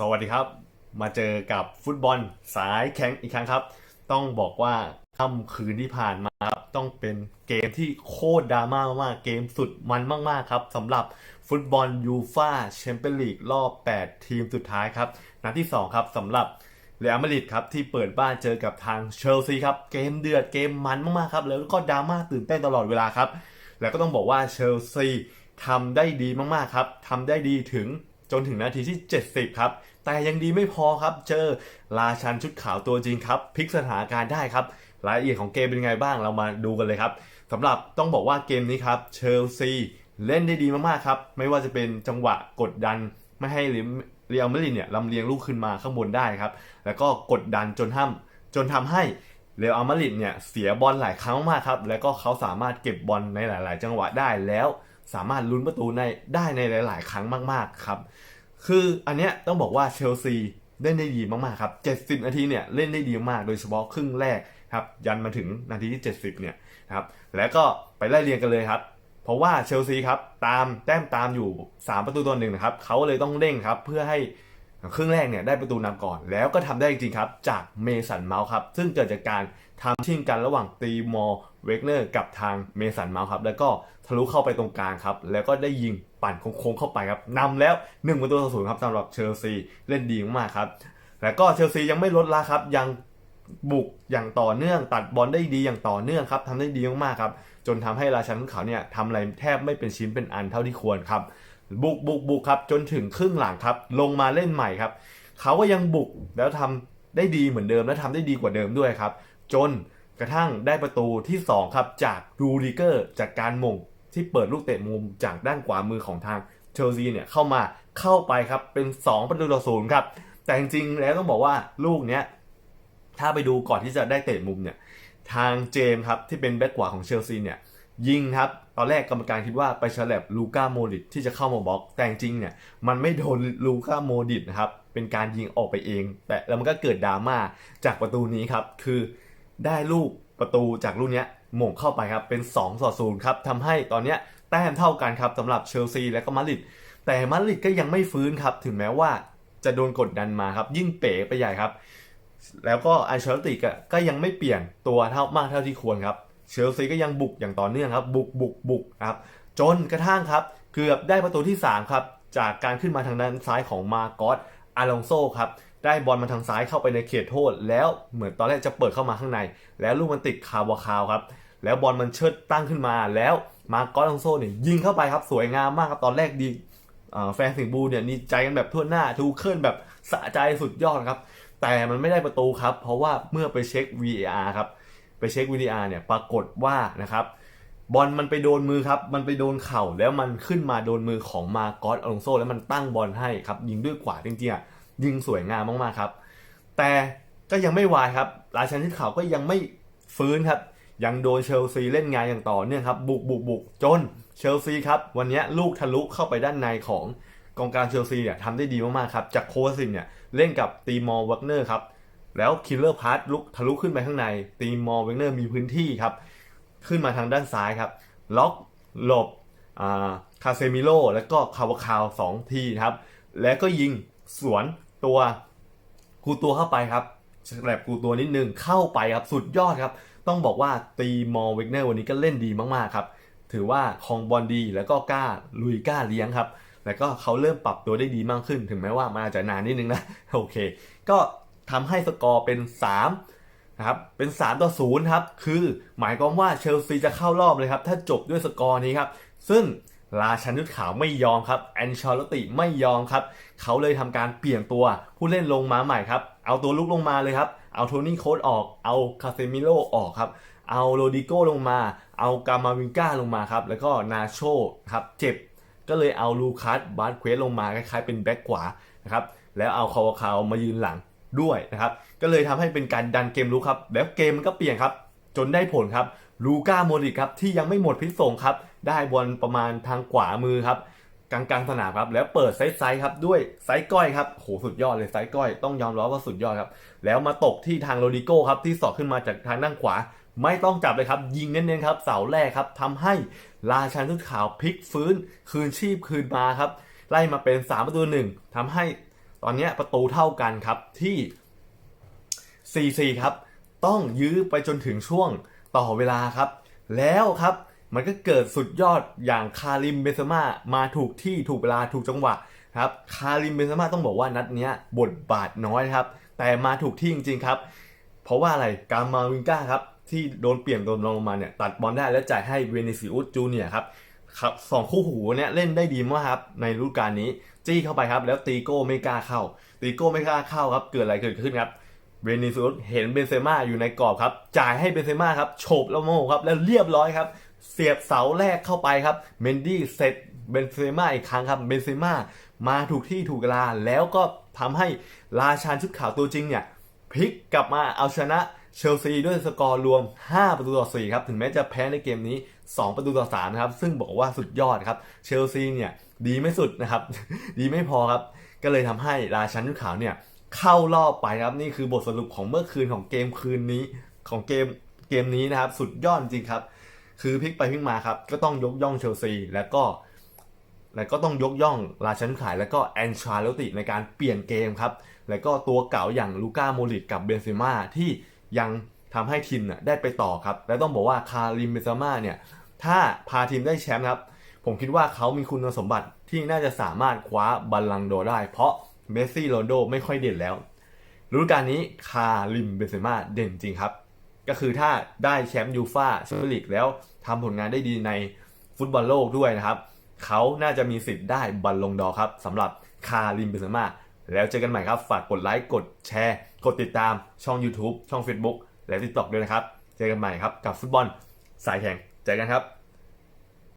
สวัสดีครับ มาเจอกับฟุตบอลสายแข็งอีกครั้งครับ ต้องบอกว่าค่ำคืนที่ผ่านมาครับต้องเป็นเกมที่โคตรดราม่ามากเกมสุดมันมาก ๆ ครับสำหรับฟุตบอลยูฟาแชมเปี้ยนลีกรอบ 8 ทีมสุดท้ายครับนัดที่ 2 ครับสำหรับเรอัลมาดริดครับที่เปิดบ้านเจอกับทางเชลซีครับเกมเดือดเกมมันมากๆครับแล้วก็ดราม่าตื่นเต้นตลอดเวลาครับแล้วก็ต้องบอกว่าเชลซีทำได้ดีมากๆครับทำได้ดีถึง จนถึงนาทีที่ 70 ครับ แต่ยังดีไม่พอครับ เจอราชันชุดขาวตัวจริงครับพลิกสถานการณ์ได้ครับ รายละเอียดของเกมเป็นไงบ้างเรามาดูกันเลยครับสำหรับต้องบอกว่าเกมนี้ครับเชลซีเล่นได้ดีมากๆครับ ไม่ว่าจะเป็นจังหวะกดดันไม่ให้เรียลมาดริดเนี่ยลำเลียงลูกขึ้นมาข้างบนได้ครับ แล้วก็กดดันจนทำจนทำให้เรอัลมาดริดเนี่ยเสียบอลหลายครั้งมากครับ แล้วก็เขาสามารถเก็บบอลในหลาย ๆ จังหวะได้แล้ว สามารถลุ้นประตูในได้ในหลาย ๆ ครั้งมาก ๆ ครับ คืออันเนี้ยต้องบอกว่าเชลซีเล่นได้ดีมาก ๆ ครับ 70 นาทีเนี่ยเล่นได้ดีมากโดยเฉพาะครึ่งแรกครับ ยันมาถึงนาทีที่ 70 เนี่ยนะครับ แล้วก็ไปไล่เรียงกันเลยครับ เพราะว่าเชลซีครับตามแต้มตามอยู่ 3 ประตูต่อหนึ่งนะครับเขาเลยต้องเร่งครับเพื่อให้ ครึ่งแรกเนี่ยได้ประตูนำก่อน แล้วก็ทำได้จริงๆครับ จากเมสันเมาส์ครับ ซึ่งเกิดจากการทำชิงกันระหว่างตีมอร์เวกเนอร์กับทางเมสันเมาส์ครับ แล้วก็ทะลุเข้าไปตรงกลางครับ แล้วก็ได้ยิงปั่นโค้งเข้าไปครับนำแล้ว1ประตูต่อศูนย์ครับสำหรับเชลซีเล่นดีมากๆครับ แล้วก็เชลซียังไม่ลดละครับ ยังบุกอย่างต่อเนื่องตัดบอลได้ดีอย่างต่อเนื่องครับทำได้ดีมากๆครับ จนทำให้ราชันของเขาเนี่ยทำอะไรแทบไม่เป็นชิ้นเป็นอันเท่าที่ควรครับ บุกบุกบุกครับจนถึงครึ่งหลังครับ ลงมาเล่นใหม่ครับเขาก็ยังบุกแล้วทำได้ดีเหมือนเดิมและทำได้ดีกว่าเดิมด้วยครับ จนกระทั่งได้ประตูที่ 2 ครับ จากรูดิเกอร์จากการมงที่เปิดลูกเตะมุมจากด้านขวามือของทางเชลซีเนี่ยเข้ามาเข้าไปครับเป็น 2 ประตูต่อศูนย์ครับ แต่จริงๆแล้วต้องบอกว่าลูกเนี้ยถ้าไปดูก่อนที่จะได้เตะมุมเนี่ยทางเจมครับที่เป็นแบ็กขวาของเชลซีเนี่ย ยิงครับ ตอนแรกกรรมการคิดว่าไปฉลับลูก้าโมดิตที่จะเข้ามาบล็อก แต่จริงๆเนี่ย มันไม่โดนลูก้าโมดิตนะครับ เป็นการยิงออกไปเอง แต่แล้วมันก็เกิดดราม่าจากประตูนี้ครับ คือได้ลูกประตูจากลูกเนี้ยหม่งเข้าไปครับ เป็น2ต่อ0ครับทำให้ตอนเนี้ยแต้มเท่ากันครับสำหรับเชลซีและก็มาดริด แต่มาดริดก็ยังไม่ฟื้นครับ ถึงแม้ว่าจะโดนกดดันมาครับ ยิ่งเป๋ไปใหญ่ครับ แล้วก็อันเชลติกก็ยังไม่เปลี่ยนตัวเท่ามากเท่าที่ควรครับ เชลซีก็ยังบุกอย่างต่อเนื่องครับ บุกบุกบุกครับจนกระทั่งครับ เกือบได้ประตูที่ 3 ครับ จากการขึ้นมาทางด้านซ้ายของมาโกสอาลองโซครับได้บอลมาทางซ้ายเข้าไปในเขตโทษ แล้วเหมือนตอนแรกจะเปิดเข้ามาข้างใน แล้วลูกมันติดคาวาคาวครับแล้วบอลมันเชิดตั้งขึ้นมาแล้วมาโกสอาลองโซเนี่ยยิงเข้าไปครับสวยงามมากครับตอนแรกดีแฟนสิงห์บูเนี่ยดีใจกันแบบทั่วหน้าทูเคิลแบบสะใจสุดยอดครับแต่มันไม่ได้ประตูครับ เพราะว่าเมื่อไปเช็ค VAR ครับ ไปเช็ค VAR เนี่ยปรากฏว่านะครับบอลมันไปโดนมือครับ มันไปโดนเข่าแล้วมันขึ้นมาโดนมือของมาโกสอลองโซแล้วมันตั้งบอลให้ครับยิงด้วยขวาจริงๆอะยิงสวยงามมากๆครับ แต่ก็ยังไม่วายครับราชันที่เขาก็ยังไม่ฟื้นครับ ยังโดนเชลซีเล่นงานอย่างต่อเนื่องครับบุกบุกบุกจนเชลซีครับวันนี้ลูกทะลุเข้าไปด้านในของกองกลางเชลซีเนี่ยทำได้ดีมากๆครับจากโคซินเนี่ยเล่นกับตีมอร์วักเนอร์ครับ แล้วคิลเลอร์พาร์ตลุกทะลุขึ้นไปข้างใน ตีมอร์เวกเนอร์มีพื้นที่ครับ ขึ้นมาทางด้านซ้ายครับ ล็อกหลบคาเซมิโลแล้วก็คาวาคาวสองทีครับ แล้วก็ยิงสวนตัวกูตัวเข้าไปครับแลบกูตัวนิดนึงเข้าไปครับ สุดยอดครับ ต้องบอกว่าตีมอร์เวกเนอร์วันนี้ก็เล่นดีมากๆครับ ถือว่าคองบอลดีแล้วก็กล้าลุยกล้าเลี้ยงครับ แล้วก็เขาเริ่มปรับตัวได้ดีมากขึ้น ถึงแม้ว่ามันอาจจะนานนิดนึงนะ โอเค ก็ ทำให้สกอร์เป็น3นะครับเป็น3ต่อ0ครับคือหมายความว่าเชลซีจะเข้ารอบเลยครับถ้าจบด้วยสกอร์นี้ครับซึ่งราชันยุทธขาวไม่ยอมครับแอนชอลติไม่ยอมครับ เขาเลยทำการเปลี่ยนตัวผู้เล่นลงมาใหม่ครับ เอาตัวลุกลงมาเลยครับ เอาโทนี่โค้ดออก เอาคาเซมิโลออกครับ เอาโรดิโกลงมา เอากามาวิงก้าลงมาครับ แล้วก็นาโชครับเจ็บ ก็เลยเอาลูคัสบาร์เควสลงมาคล้ายๆเป็นแบ็กขวานะครับ แล้วเอาคาวาคาวมายืนหลัง ด้วยนะครับ ก็เลยทำให้เป็นการดันเกมลุกครับ แล้วเกมมันก็เปลี่ยนครับ จนได้ผลครับลูก้าโมดริครับที่ยังไม่หมดพิษสงครับ ได้บอลประมาณทางขวามือครับกลางกลางๆสนามครับแล้วเปิดไซส์ไซส์ครับด้วยไซส์ก้อยครับโหสุดยอดเลยไซส์ก้อยต้องยอมรับว่าสุดยอดครับ แล้วมาตกที่ทางโรดิโก้ครับที่สอดขึ้นมาจากทางด้านขวา ไม่ต้องจับเลยครับ ยิงเน้นๆครับ เสาแรกครับทำให้ราชันทุกขาวพลิกฟื้น คืนชีพคืนมาครับ ไล่มาเป็น 3 ประตูหนึ่งทำให้ ตอนนี้ประตูเท่ากันครับที่ 4-4 ครับ ต้องยื้อไปจนถึงช่วงต่อเวลาครับ แล้วครับมันก็เกิดสุดยอดอย่างคาริมเบซม่ามาถูกที่ถูกเวลาถูกจังหวะครับคาริมเบนเซม่าต้องบอกว่านัดนี้บทบาทน้อยครับ แต่มาถูกที่จริง ๆ ครับ เพราะว่าอะไรการมาวิงก้าครับ ที่โดนเปลี่ยนตัวลงมาเนี่ย ตัดบอลได้แล้วจ่ายให้เวนิซิอุสจูเนียครับ ครับสองคู่หูเนี่ยเล่นได้ดีมากครับในฤดูกาลนี้ จี้เข้าไปครับ แล้วตีโก้ไม่กล้าเข้า ตีโก้ไม่กล้าเข้าครับ เกิดอะไรเกิดขึ้นครับเวนิซิอุสเห็นเบนเซม่าอยู่ในกรอบครับ จ่ายให้เบนเซม่าครับโฉบแล้วโมครับ แล้วเรียบร้อยครับ เสียบเสาแรกเข้าไปครับเมนดี้เสร็จเบนเซม่าอีกครั้งครับเบนเซม่ามาถูกที่ถูกเวลาแล้วก็ทำให้ราชาญชุดขาวตัวจริงเนี่ยพลิกกลับมาเอาชนะ เชลซีด้วยสกอร์รวม 5 ประตูต่อ 4 ครับ ถึงแม้จะแพ้ในเกมนี้ 2 ประตูต่อ 3 นะครับ ซึ่งบอกว่าสุดยอดครับ เชลซีเนี่ย ดีไม่สุดนะครับ ดีไม่พอครับ ก็เลยทำให้ราชันชุขาวเนี่ย เข้ารอบไปครับ นี่คือบทสรุปของเมื่อคืนของเกมคืนนี้ของเกมเกมนี้นะครับ สุดยอดจริงครับ คือพลิกไปพลิกมาครับ ก็ต้องยกย่องเชลซีแล้วก็แล้วก็ต้องยกย่องราชันขายแล้วก็แอนชาโลติในการเปลี่ยนเกมครับ แล้วก็ตัวเก่าอย่างลูก้าโมริตกับเบนเซม่าที่ ยังทำให้ทีมน่ะได้ไปต่อครับ และต้องบอกว่าคาริมเบนเซม่าเนี่ยถ้าพาทีมได้แชมป์ครับ ผมคิดว่าเขามีคุณสมบัติที่น่าจะสามารถคว้าบัลลังโดได้ เพราะเมสซี่โรนลโดไม่ค่อยเด่นแล้วฤดูกาลนี้คาริมเบนเซม่าเด่นจริงครับ ก็คือถ้าได้แชมป์ยูฟ่าแชมเปี้ยนลีกแล้วทำผลงานได้ดีในฟุตบอลโลกด้วยนะครับ เขาน่าจะมีสิทธิ์ได้บัลลงดอครับสำหรับคาริมเบนเซม่า แล้วเจอกันใหม่ครับ ฝากกดไลค์ กดแชร์ กดติดตามช่อง YouTube ช่อง Facebook และ TikTok ด้วยนะครับ เจอกันใหม่ครับกับฟุตบอลสายแข่ง เจอกันครับ